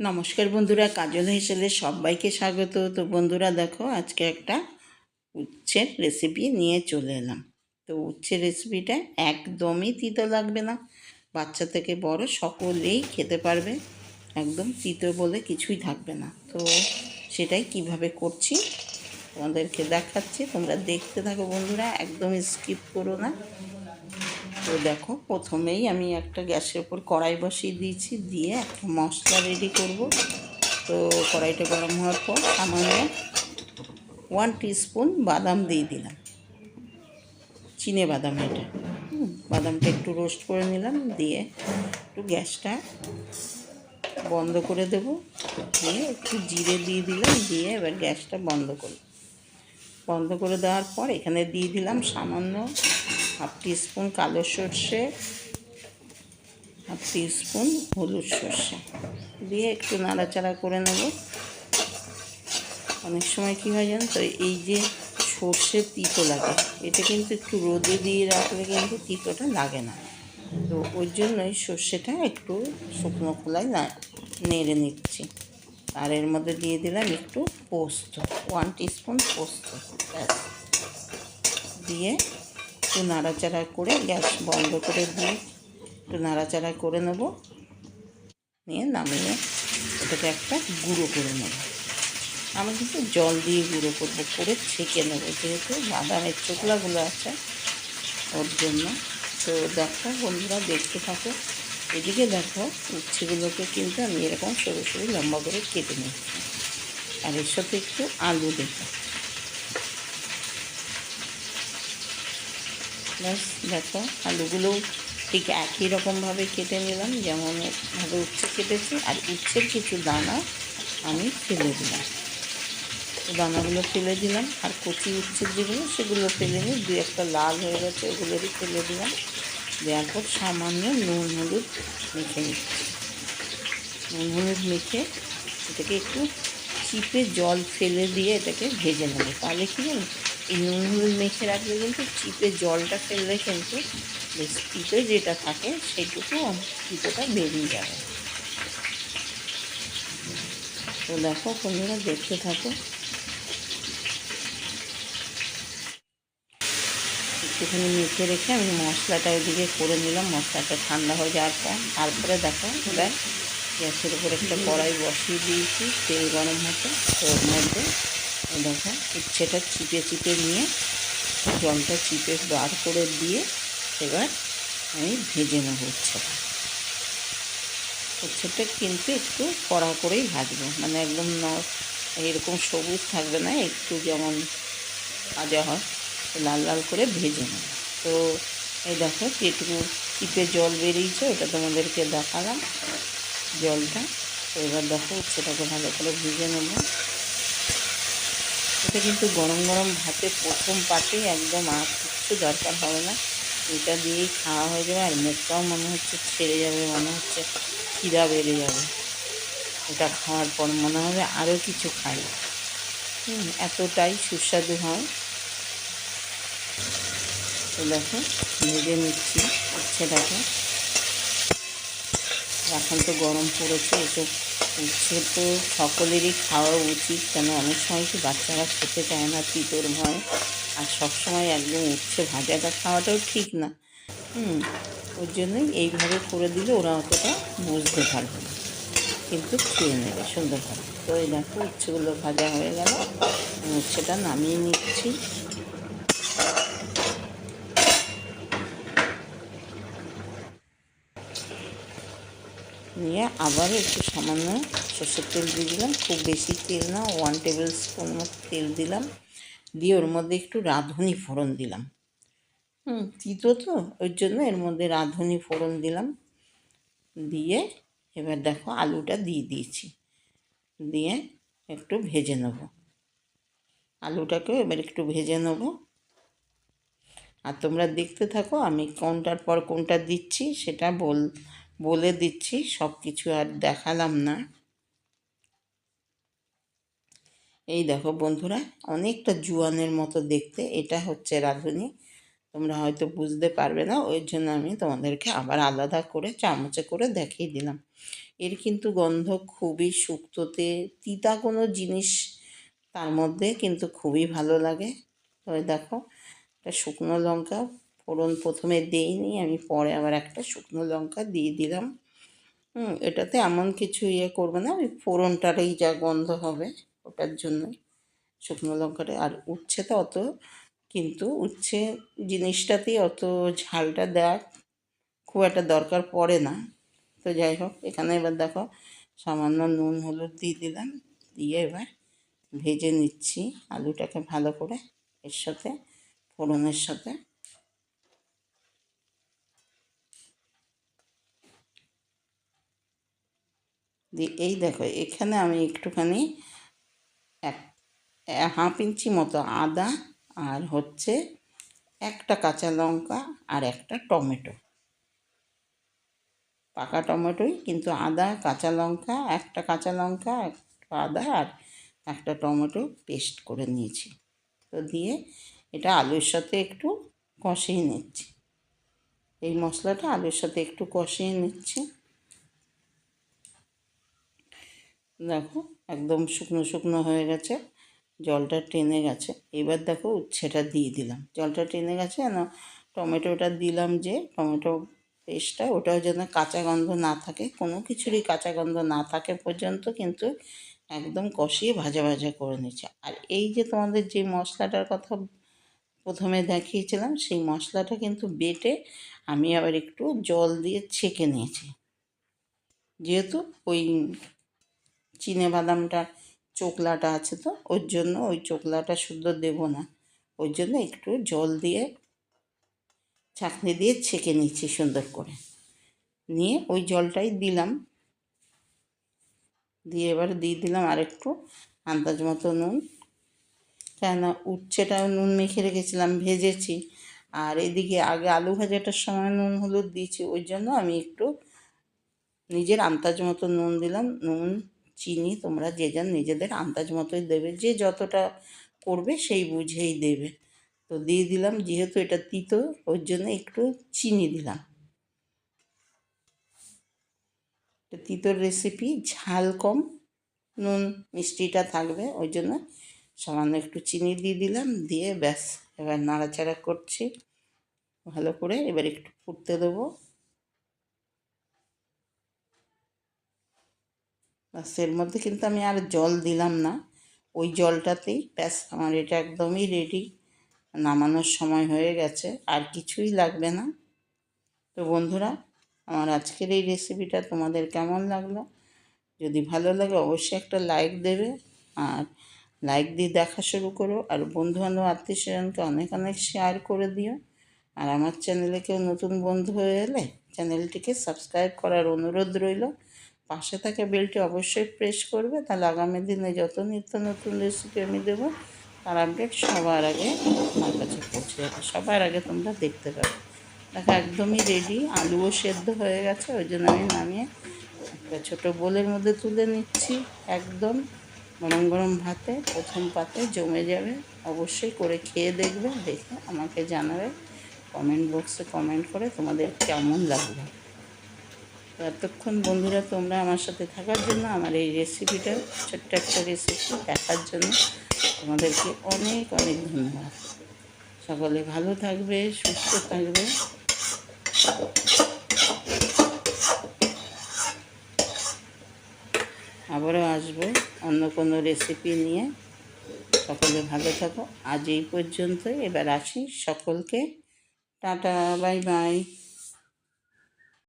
নমস্কার বন্ধুরা, কাজল হেসেলে সবাইকে স্বাগত। তো বন্ধুরা, দেখো, আজকে একটা উচ্ছের রেসিপি নিয়ে চলে এলাম। তো উচ্ছের রেসিপিটা একদমই তিতো লাগবে না। বাচ্চা থেকে বড় সকলেই খেতে পারবে। একদম তিতো বলে কিছুই থাকবে না। তো সেটাই কীভাবে করছি, তোমাদেরকে দেখাচ্ছি। তোমরা দেখতে থাকো বন্ধুরা, একদম স্কিপ করো না। তো দেখো, প্রথমেই আমি একটা গ্যাসের উপর কড়াই বসিয়ে দিয়েছি, দিয়ে একটা মশলা রেডি করব। তো কড়াইটা গরম হওয়ার পর সামান্য ওয়ান স্পুন বাদাম দিয়ে দিলাম। চিনে বাদাম এটা। বাদামটা একটু রোস্ট করে নিলাম, দিয়ে একটু গ্যাসটা বন্ধ করে দেব। দিয়ে একটু জিরে দিয়ে দিলাম, দিয়ে এবার গ্যাসটা বন্ধ করব। বন্ধ করে দেওয়ার পর এখানে দিয়ে দিলাম সামান্য হাফ স্পুন কালো সর্ষে, হাফ স্পুন হলুদ সর্ষে। দিয়ে একটু নাড়াচাড়া করে নেব। অনেক সময় কী হয় জানো তো, এই যে সর্ষে তিতো লাগে, এটা কিন্তু একটু রোদে দিয়ে রাখলে কিন্তু তিতোটা লাগে না। তো ওই জন্যই সর্ষেটা একটু শুকনো খোলায় নেড়ে নিচ্ছি। আর এর মধ্যে দিয়ে দিলাম একটু পোস্ত, ওয়ান স্পুন পোস্ত দিয়ে একটু নাড়াচাড়া করে গ্যাস বন্ধ করে দিয়ে একটু নাড়াচাড়া করে নেব। নিয়ে নামিয়ে এটাকে একটা গুঁড়ো করে নেব। আমি কিন্তু জল দিয়ে গুঁড়ো করব, করে ছেঁকে নেব। যেহেতু বাদামের চোখলাগুলো আছে ওর জন্য। তো দেখো বন্ধুরা, দেখতে থাকো। এদিকে দেখো, উচ্ছেগুলোকে কিন্তু আমি এরকম সরু সরু লম্বা করে কেটে নিচ্ছি। আর এর সাথে একটু আলু দেখো ব্যাস, দেখো আলুগুলো ঠিক একই রকমভাবে কেটে নিলাম। যেমন ভাবে উচ্ছে কেটেছি, আর উচ্ছের কিছু দানা আমি ফেলে দিলাম। দানাগুলো ফেলে দিলাম, আর কচি উচ্ছের যেগুলো, সেগুলো ফেলে নিই দু একটা লাল হয়ে গেছে, ওগুলোরই ফেলে দিলাম। দেওয়ার পর সামান্য নুন হলুদ মেখে নিচ্ছি। নুন হলুদ মেখে এটাকে একটু চিপে জল ফেলে দিয়ে এটাকে ভেজে নেব। তাহলে কী জানো নুন মেখে রাখলে কিন্তু চিপে জলটা ফেললে কিন্তু বেশ পিঠে যেটা থাকে সেইটুকু পিঠেটা বেরিয়ে যাবে। তো দেখো বন্ধুরা দেখতে থাকো। একটুখানি মেখে রেখে আমি মশলাটা ওইদিকে করে নিলাম। মশলাটা ঠান্ডা হয়ে যাওয়ার পর তারপরে দেখো গ্যাসের উপর একটা কড়াই বসিয়ে দিয়েছি তেল গরম হতে তো ওর মধ্যে দেখো, উচ্ছেটা চিপে চিপে নিয়ে জলটা চিপে বার করে দিয়ে এবার আমি ভেজে নেব উচ্ছেটা। উচ্ছেটা কিন্তু একটু কড়া করেই ভাজবো মানে একদম এরকম সবুজ থাকবে না, একটু যেমন ভাজা হয় লাল লাল করে ভেজে নেব। তো এই দেখো, যেটুকু চিপে জল বেরিয়েছে, ওটা তোমাদেরকে দেখালাম জলটা। এবার দেখো উচ্ছেটাকে ভালো করে ভেজে নেব। এটা কিন্তু গরম গরম ভাতে প্রথম পাতেই একদম আর কিচ্ছু দরকার হবে না। এটা দিয়েই খাওয়া হয়ে যাবে আর মুখটাও মনে হচ্ছে ছেড়ে যাবে, মনে হচ্ছে খিদা বেড়ে যাবে। এটা খাওয়ার পর মনে হবে আরও কিছু খাই। হুম, এতটাই সুস্বাদু হয়। তো দেখো, ভেজে নিচ্ছি উচ্ছেটাকে। এখন তো গরম পড়েছে, এসব তো সকলেরই খাওয়া উচিত কেন? অনেক সময় কি বাচ্চারা খেতে চায় না, তিতোর ভয়। আর সবসময় একদম উচ্ছে ভাজাটা খাওয়াটাও ঠিক না। হুম, ওর জন্যই এইভাবে করে দিলে ওরা অতটা বুঝতে পারবে কিন্তু খেয়ে নেবে সুন্দরভাবে। তো এই দেখো, উচ্ছেগুলো ভাজা হয়ে গেল। উচ্ছেটা নামিয়ে নিচ্ছি। নিয়ে আবার একটু সামান্য সর্ষের তেল দিয়ে দিলাম। খুব বেশি তেল না ওয়ান টেবিল স্পুন মতো তেল দিলাম। দিয়ে ওর মধ্যে একটু রাঁধুনি ফোড়ন দিলাম। হুম, তিতো তো, ওই জন্য এর মধ্যে রাঁধুনি ফোড়ন দিলাম। দিয়ে এবার দেখো আলুটা দিয়ে দিয়েছি। দিয়ে একটু ভেজে নেব। আলুটাকেও এবার একটু ভেজে নেব। আর তোমরা দেখতে থাকো আমি কোনটার পর কোনটা দিচ্ছি, সেটা বল বলে দিচ্ছি সব কিছু আর দেখালাম না। এই দেখো বন্ধুরা, অনেকটা জুয়ানের মতো দেখতে, এটা হচ্ছে রাঁধুনি। তোমরা হয়তো বুঝতে পারবে না, ওই জন্য আমি তোমাদেরকে আবার আলাদা করে, চামচে করে দেখিয়ে দিলাম। এর কিন্তু গন্ধ খুবই শুক্তোতে তিতা কোনো জিনিস তার মধ্যে কিন্তু খুবই ভালো লাগে। তবে দেখো, একটা শুকনো লঙ্কা ফোড়ন প্রথমে দেইনি আমি পরে আবার একটা শুকনো লঙ্কা দিয়ে দিলাম। হুম, এটাতে এমন কিছু ইয়ে করবে না, ওই ফোড়নটারই যা গন্ধ হবে ওটার জন্যই। শুকনো লঙ্কাটা আর উচ্ছে তো অত, কিন্তু উচ্ছে জিনিসটাতেই অত ঝালটা দেওয়া খুব একটা দরকার পড়ে না। তো যাই হোক, এখানে এবার দেখো সামান্য নুন, হলুদ দিয়ে দিলাম, দিয়ে এবার ভেজে নিচ্ছি আলুটাকে ভালো করে এর সাথে, ফোড়নের সাথে। দিয়ে এই দেখো, এখানে আমি একটুখানি এক হাফ ইঞ্চি মতো আদা আর হচ্ছে একটা কাঁচা লঙ্কা আর একটা টমেটো। পাকা টমেটোই, কিন্তু আদা, কাঁচা লঙ্কা, একটা কাঁচা লঙ্কা, একটা আদা আর একটা টমেটো পেস্ট করে নিয়েছি। তো দিয়ে এটা আলুর সাথে একটু কষিয়ে নিচ্ছি। এই মশলাটা আলুর সাথে একটু কষিয়ে নিচ্ছি। দেখো একদম শুকনো শুকনো হয়ে গেছে, জলটা টেনে গেছে। এবার দেখো উচ্ছেটা দিয়ে দিলাম। জলটা টেনে গেছে না, টমেটোটা দিলাম যে টমেটো পেস্টটা, ওটাও যেন কাঁচা গন্ধ না থাকে। কোনো কিছুরই কাঁচা গন্ধ না থাকে পর্যন্ত কিন্তু একদম কষিয়ে ভাজা ভাজা করে নিচ্ছে। আর এই যে তোমাদের যে মশলাটার কথা প্রথমে দেখিয়েছিলাম, সেই মশলাটা কিন্তু বেটে আমি আবার একটু জল দিয়ে ছেঁকে নিয়েছি। যেহেতু ওই চিনে বাদামটা চোকলাটা আছে তো, ওর জন্য ওই চোকলাটা শুদ্ধ দেব না। ওই জন্য একটু জল দিয়ে ছাঁকনি দিয়ে ছেঁকে নিচ্ছি সুন্দর করে। নিয়ে ওই জলটাই দিলাম। দিয়ে এবার দিয়ে দিলাম আরেকটু আন্দাজ মতো নুন। কেননা উচ্ছেটাও নুন মেখে রেখেছিলাম, ভেজেছি। আর এদিকে আগে আলু ভাজাটার সময় নুন হলুদ দিয়েছি, ওই জন্য আমি একটু নিজের আন্দাজ মতো নুন দিলাম। নুন চিনি তোমরা যে যার নিজেদের আন্দাজ মতোই দেবে, যে যতটা করবে সেই বুঝেই দেবে। তো দিয়ে দিলাম, যেহেতু এটা তিতো, ওর জন্য একটু চিনি দিলাম। তিতোর রেসিপি ঝাল কম, নুন মিষ্টিটা থাকবে, ওই জন্য সামান্য একটু চিনি দিয়ে দিলাম, দিয়ে ব্যাস, এবার নাড়াচাড়া করছি। ভালো করে এবার একটু ফুটতে দেবো। ব্যাস এর মধ্যে কিন্তু আমি আর জল দিলাম না। ওই জলটাতেই ব্যাস, আমার এটা একদমই রেডি নামানোর সময় হয়ে গেছে, আর কিছুই লাগবে না। তো বন্ধুরা, আমার আজকের এই রেসিপিটা তোমাদের কেমন লাগল? যদি ভালো লাগে অবশ্যই একটা লাইক দেবে, আর লাইক দিয়ে দেখা শুরু করো, আর বন্ধু বন্ধুবান্ধব আত্মীয় স্বজনকে অনেক অনেক শেয়ার করে দিও। আর আমার চ্যানেলে কেউ নতুন বন্ধু হয়ে এলে চ্যানেলটিকে সাবস্ক্রাইব করার অনুরোধ রইল। পাশে থাকা বেলটি অবশ্যই প্রেস করবে, তাহলে আগামী দিনে যত নিত্য নতুন রেসিপি আমি দেবো, তার আপডেট সবার আগে আমার কাছে পৌঁছে যাবে। সবার আগে তোমরা দেখতে পাবে। দেখো, একদমই রেডি আলুও সেদ্ধ হয়ে গেছে, ওই জন্য আমি নামিয়ে একটা ছোটো বোলের মধ্যে তুলে নিচ্ছি, একদম গরম গরম ভাতে, প্রথম পাতে জমে যাবে। অবশ্যই করে খেয়ে দেখবে, দেখে আমাকে জানাবে কমেন্ট বক্সে কমেন্ট করে তোমাদের কেমন লাগবে তো এতক্ষণ বন্ধুরা, তোমরা আমার সাথে থাকার জন্য, আমার এই রেসিপিটা ছোট্ট একটা রেসিপি দেখার জন্য তোমাদেরকে অনেক অনেক ধন্যবাদ। সকলে ভালো থাকবে, সুস্থ থাকবে। আবারও আসব অন্য কোনো রেসিপি নিয়ে। সকলে ভালো থাকো। আজ এই পর্যন্ত এবার আসি সকলকে। Tata, bye bye.